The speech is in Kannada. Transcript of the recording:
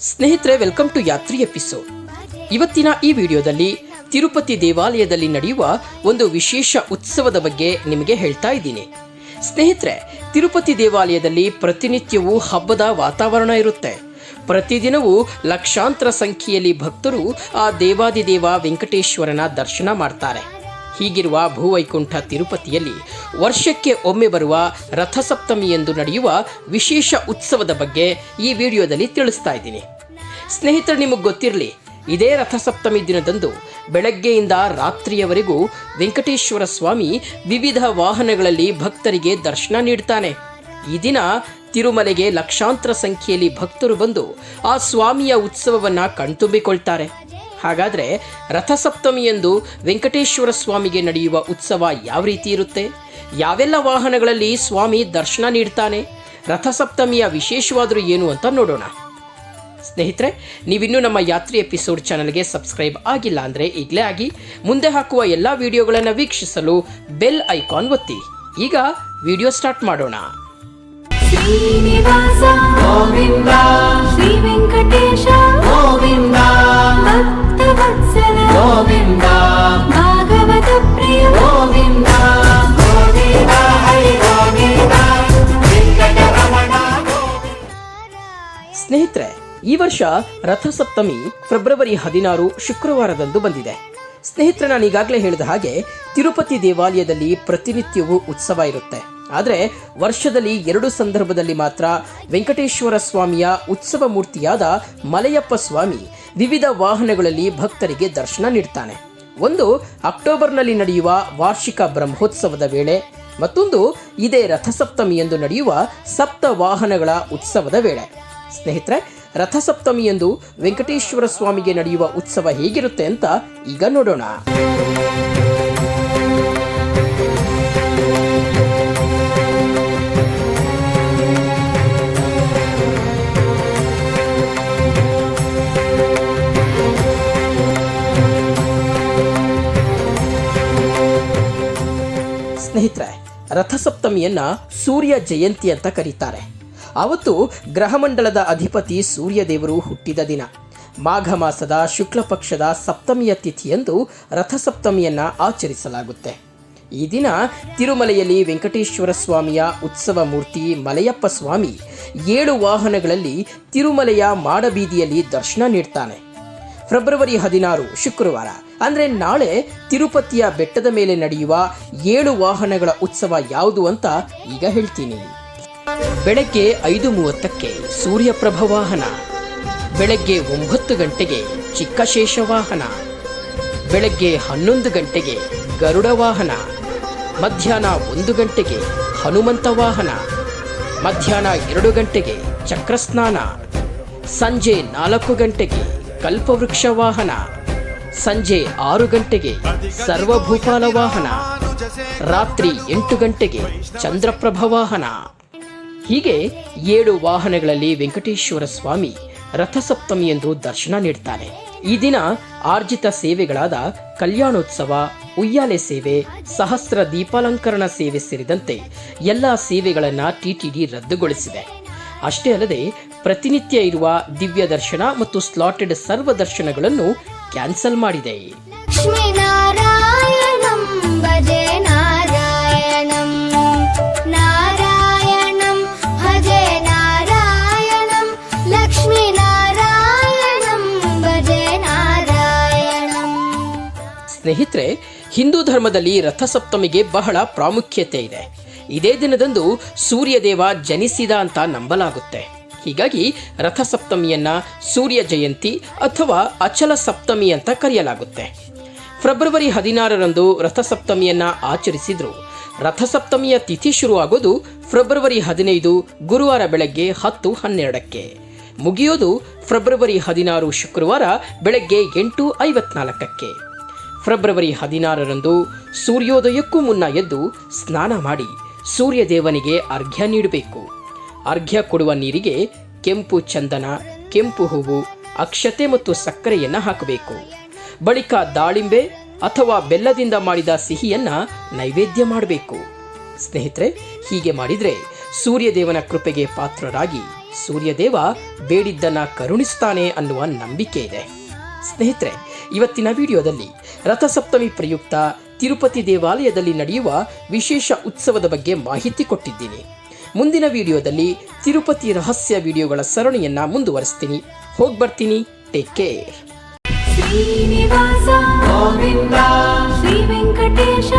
ಸ್ನೇಹಿತರೆ ವೆಲ್ಕಮ್ ಟು ಯಾತ್ರಿ ಎಪಿಸೋಡ್ ಇವತ್ತಿನ ಈ ವಿಡಿಯೋದಲ್ಲಿ ತಿರುಪತಿ ದೇವಾಲಯದಲ್ಲಿ ನಡೆಯುವ ಒಂದು ವಿಶೇಷ ಉತ್ಸವದ ಬಗ್ಗೆ ನಿಮಗೆ ಹೇಳ್ತಾ ಇದ್ದೀನಿ. ಸ್ನೇಹಿತರೆ, ತಿರುಪತಿ ದೇವಾಲಯದಲ್ಲಿ ಪ್ರತಿನಿತ್ಯವೂ ಹಬ್ಬದ ವಾತಾವರಣ ಇರುತ್ತೆ. ಪ್ರತಿದಿನವೂ ಲಕ್ಷಾಂತರ ಸಂಖ್ಯೆಯಲ್ಲಿ ಭಕ್ತರು ಆ ದೇವಾದಿದೇವ ವೆಂಕಟೇಶ್ವರನ ದರ್ಶನ ಮಾಡ್ತಾರೆ. ಹೀಗಿರುವ ಭೂವೈಕುಂಠ ತಿರುಪತಿಯಲ್ಲಿ ವರ್ಷಕ್ಕೆ ಒಮ್ಮೆ ಬರುವ ರಥಸಪ್ತಮಿ ಎಂದು ನಡೆಯುವ ವಿಶೇಷ ಉತ್ಸವದ ಬಗ್ಗೆ ಈ ವಿಡಿಯೋದಲ್ಲಿ ತಿಳಿಸ್ತಾ ಇದ್ದೀನಿ. ಸ್ನೇಹಿತರು, ನಿಮಗೆ ಗೊತ್ತಿರಲಿ, ಇದೇ ರಥಸಪ್ತಮಿ ದಿನದಂದು ಬೆಳಗ್ಗೆಯಿಂದ ರಾತ್ರಿಯವರೆಗೂ ವೆಂಕಟೇಶ್ವರ ಸ್ವಾಮಿ ವಿವಿಧ ವಾಹನಗಳಲ್ಲಿ ಭಕ್ತರಿಗೆ ದರ್ಶನ ನೀಡ್ತಾನೆ. ಈ ದಿನ ತಿರುಮಲೆಗೆ ಲಕ್ಷಾಂತರ ಸಂಖ್ಯೆಯಲ್ಲಿ ಭಕ್ತರು ಬಂದು ಆ ಸ್ವಾಮಿಯ ಉತ್ಸವವನ್ನು ಕಣ್ತುಂಬಿಕೊಳ್ತಾರೆ. ಹಾಗಾದರೆ ರಥಸಪ್ತಮಿಯಂದು ವೆಂಕಟೇಶ್ವರ ಸ್ವಾಮಿಗೆ ನಡೆಯುವ ಉತ್ಸವ ಯಾವ ರೀತಿ ಇರುತ್ತೆ? ಯಾವೆಲ್ಲ ವಾಹನಗಳಲ್ಲಿ ಸ್ವಾಮಿ ದರ್ಶನ ನೀಡ್ತಾನೆ? ರಥಸಪ್ತಮಿಯ ವಿಶೇಷವಾದರೂ ಏನು ಅಂತ ನೋಡೋಣ. ಸ್ನೇಹಿತರೆ, ನೀವಿನ್ನೂ ನಮ್ಮ ಯಾತ್ರಿ ಎಪಿಸೋಡ್ ಚಾನಲ್ಗೆ ಸಬ್ಸ್ಕ್ರೈಬ್ ಆಗಿಲ್ಲ ಅಂದರೆ ಈಗಲೇ ಆಗಿ ಮುಂದೆ ಹಾಕುವ ಎಲ್ಲ ವಿಡಿಯೋಗಳನ್ನು ವೀಕ್ಷಿಸಲು ಬೆಲ್ ಐಕಾನ್ ಒತ್ತಿ. ಈಗ ವಿಡಿಯೋ ಸ್ಟಾರ್ಟ್ ಮಾಡೋಣ. ಸ್ನೇಹಿತರೆ, ಈ ವರ್ಷ ರಥಸಪ್ತಮಿ ಫೆಬ್ರವರಿ ಹದಿನಾರು ಶುಕ್ರವಾರದಂದು ಬಂದಿದೆ. ಸ್ನೇಹಿತರೆ, ನಾನು ಈಗಾಗಲೇ ಹೇಳಿದ ಹಾಗೆ ತಿರುಪತಿ ದೇವಾಲಯದಲ್ಲಿ ಪ್ರತಿನಿತ್ಯವೂ ಉತ್ಸವ ಇರುತ್ತೆ. ಆದರೆ ವರ್ಷದಲ್ಲಿ ಎರಡು ಸಂದರ್ಭದಲ್ಲಿ ಮಾತ್ರ ವೆಂಕಟೇಶ್ವರ ಸ್ವಾಮಿಯ ಉತ್ಸವ ಮೂರ್ತಿಯಾದ ಮಲಯಪ್ಪ ಸ್ವಾಮಿ ವಿವಿಧ ವಾಹನಗಳಲ್ಲಿ ಭಕ್ತರಿಗೆ ದರ್ಶನ ನೀಡ್ತಾನೆ. ಒಂದು ಅಕ್ಟೋಬರ್ನಲ್ಲಿ ನಡೆಯುವ ವಾರ್ಷಿಕ ಬ್ರಹ್ಮೋತ್ಸವದ ವೇಳೆ, ಮತ್ತೊಂದು ಇದೇ ರಥಸಪ್ತಮಿಯಂದು ನಡೆಯುವ ಸಪ್ತ ವಾಹನಗಳ ಉತ್ಸವದ ವೇಳೆ. ಸ್ನೇಹಿತರೆ, ರಥಸಪ್ತಮಿಯಂದು ವೆಂಕಟೇಶ್ವರ ಸ್ವಾಮಿಗೆ ನಡೆಯುವ ಉತ್ಸವ ಹೇಗಿರುತ್ತೆ ಅಂತ ಈಗ ನೋಡೋಣ. ಸ್ನೇಹಿತರೆ, ರಥಸಪ್ತಮಿಯನ್ನ ಸೂರ್ಯ ಜಯಂತಿ ಅಂತ ಕರೀತಾರೆ. ಅವತ್ತು ಗ್ರಹಮಂಡಲದ ಅಧಿಪತಿ ಸೂರ್ಯದೇವರು ಹುಟ್ಟಿದ ದಿನ. ಮಾಘ ಮಾಸದ ಶುಕ್ಲ ಪಕ್ಷದ ಸಪ್ತಮಿಯ ತಿಥಿಯಂದು ರಥಸಪ್ತಮಿಯನ್ನ ಆಚರಿಸಲಾಗುತ್ತೆ. ಈ ದಿನ ತಿರುಮಲೆಯಲ್ಲಿ ವೆಂಕಟೇಶ್ವರ ಸ್ವಾಮಿಯ ಉತ್ಸವ ಮೂರ್ತಿ ಮಲಯಪ್ಪ ಸ್ವಾಮಿ ಏಳು ವಾಹನಗಳಲ್ಲಿ ತಿರುಮಲೆಯ ಮಾಡಬೀದಿಯಲ್ಲಿ ದರ್ಶನ ನೀಡ್ತಾನೆ. ಫೆಬ್ರವರಿ ಹದಿನಾರು, ಶುಕ್ರವಾರ, ಅಂದ್ರೆ ನಾಳೆ ತಿರುಪತಿಯ ಬೆಟ್ಟದ ಮೇಲೆ ನಡೆಯುವ ಏಳು ವಾಹನಗಳ ಉತ್ಸವ ಯಾವುದು ಅಂತ ಈಗ ಹೇಳ್ತೀನಿ. ಬೆಳಗ್ಗೆ ಐದು ಮೂವತ್ತಕ್ಕೆ ಸೂರ್ಯಪ್ರಭ ವಾಹನ. ಬೆಳಗ್ಗೆ ಒಂಬತ್ತು ಗಂಟೆಗೆ ಚಿಕ್ಕಶೇಷ ವಾಹನ. ಬೆಳಗ್ಗೆ ಹನ್ನೊಂದು ಗಂಟೆಗೆ ಗರುಡ ವಾಹನ. ಮಧ್ಯಾಹ್ನ ಒಂದು ಗಂಟೆಗೆ ಹನುಮಂತ ವಾಹನ. ಮಧ್ಯಾಹ್ನ ಎರಡು ಗಂಟೆಗೆ ಚಕ್ರಸ್ನಾನ. ಸಂಜೆ ನಾಲ್ಕು ಗಂಟೆಗೆ ಕಲ್ಪವೃಕ್ಷ ವಾಹನ. ಸಂಜೆ ಆರು ಗಂಟೆಗೆ ಸರ್ವಭೂಪಾಲ ವಾಹನ. ರಾತ್ರಿ ಎಂಟು ಗಂಟೆಗೆ ಚಂದ್ರಪ್ರಭ ವಾಹನ. ಹೀಗೆ ಏಳು ವಾಹನಗಳಲ್ಲಿ ವೆಂಕಟೇಶ್ವರ ಸ್ವಾಮಿ ರಥಸಪ್ತಮಿಯಂದು ದರ್ಶನ ನೀಡ್ತಾನೆ ಈ ದಿನ ಆರ್ಜಿತ ಸೇವೆಗಳಾದ ಕಲ್ಯಾಣೋತ್ಸವ, ಉಯ್ಯಾಲೆ ಸೇವೆ, ಸಹಸ್ರ ದೀಪಾಲಂಕರಣ ಸೇವೆ ಸೇರಿದಂತೆ ಎಲ್ಲ ಸೇವೆಗಳನ್ನು ಟಿಟಿಡಿ ರದ್ದುಗೊಳಿಸಿದೆ. ಅಷ್ಟೇ ಅಲ್ಲದೆ ಪ್ರತಿನಿತ್ಯ ಇರುವ ದಿವ್ಯ ದರ್ಶನ ಮತ್ತು ಸ್ಲಾಟೆಡ್ ಸರ್ವ ದರ್ಶನಗಳನ್ನು ಕ್ಯಾನ್ಸಲ್ ಮಾಡಿದೆ. ಸ್ನೇಹಿತರೆ, ಹಿಂದೂ ಧರ್ಮದಲ್ಲಿ ರಥಸಪ್ತಮಿಗೆ ಬಹಳ ಪ್ರಾಮುಖ್ಯತೆ ಇದೆ. ಇದೇ ದಿನದಂದು ಸೂರ್ಯದೇವ ಜನಿಸಿದ ಅಂತ ನಂಬಲಾಗುತ್ತೆ. ಹೀಗಾಗಿ ರಥಸಪ್ತಮಿಯನ್ನು ಸೂರ್ಯ ಜಯಂತಿ ಅಥವಾ ಅಚಲ ಸಪ್ತಮಿ ಅಂತ ಕರೆಯಲಾಗುತ್ತೆ. ಫೆಬ್ರವರಿ ಹದಿನಾರರಂದು ರಥಸಪ್ತಮಿಯನ್ನು ಆಚರಿಸಿದ್ರು. ರಥಸಪ್ತಮಿಯ ತಿಥಿ ಶುರುವಾಗೋದು ಫೆಬ್ರವರಿ ಹದಿನೈದು, ಗುರುವಾರ ಬೆಳಗ್ಗೆ ಹತ್ತು ಹನ್ನೆರಡಕ್ಕೆ. ಮುಗಿಯೋದು ಫೆಬ್ರವರಿ ಹದಿನಾರು ಶುಕ್ರವಾರ ಬೆಳಗ್ಗೆ ಎಂಟು ಐವತ್ನಾಲ್ಕಕ್ಕೆ. ಫೆಬ್ರವರಿ ಹದಿನಾರರಂದು ಸೂರ್ಯೋದಯಕ್ಕೂ ಮುನ್ನ ಎದ್ದು ಸ್ನಾನ ಮಾಡಿ ಸೂರ್ಯದೇವನಿಗೆ ಅರ್ಘ್ಯ ನೀಡಬೇಕು. ಅರ್ಘ್ಯ ಕೊಡುವ ನೀರಿಗೆ ಕೆಂಪು ಚಂದನ, ಕೆಂಪು ಹೂವು, ಅಕ್ಷತೆ ಮತ್ತು ಸಕ್ಕರೆಯನ್ನು ಹಾಕಬೇಕು. ಬಳಿಕ ದಾಳಿಂಬೆ ಅಥವಾ ಬೆಲ್ಲದಿಂದ ಮಾಡಿದ ಸಿಹಿಯನ್ನ ನೈವೇದ್ಯ ಮಾಡಬೇಕು. ಸ್ನೇಹಿತರೆ, ಹೀಗೆ ಮಾಡಿದರೆ ಸೂರ್ಯದೇವನ ಕೃಪೆಗೆ ಪಾತ್ರರಾಗಿ ಸೂರ್ಯದೇವ ಬೇಡಿದ್ದನ್ನ ಕರುಣಿಸ್ತಾನೆ ಅನ್ನುವ ನಂಬಿಕೆ ಇದೆ. ಸ್ನೇಹಿತರೆ ಇವತ್ತಿನ ವಿಡಿಯೋದಲ್ಲಿ ರಥಸಪ್ತಮಿ ಪ್ರಯುಕ್ತ ತಿರುಪತಿ ದೇವಾಲಯದಲ್ಲಿ ನಡೆಯುವ ವಿಶೇಷ ಉತ್ಸವದ ಬಗ್ಗೆ ಮಾಹಿತಿ ಕೊಟ್ಟಿದ್ದೀನಿ. ಮುಂದಿನ ವಿಡಿಯೋದಲ್ಲಿ ತಿರುಪತಿ ರಹಸ್ಯ ವಿಡಿಯೋಗಳ ಸರಣಿಯನ್ನ ಮುಂದುವರಿಸ್ತೀನಿ. ಹೋಗಿ ಬರ್ತೀನಿ. Take care Srinivasa Govinda Shri Venkatesha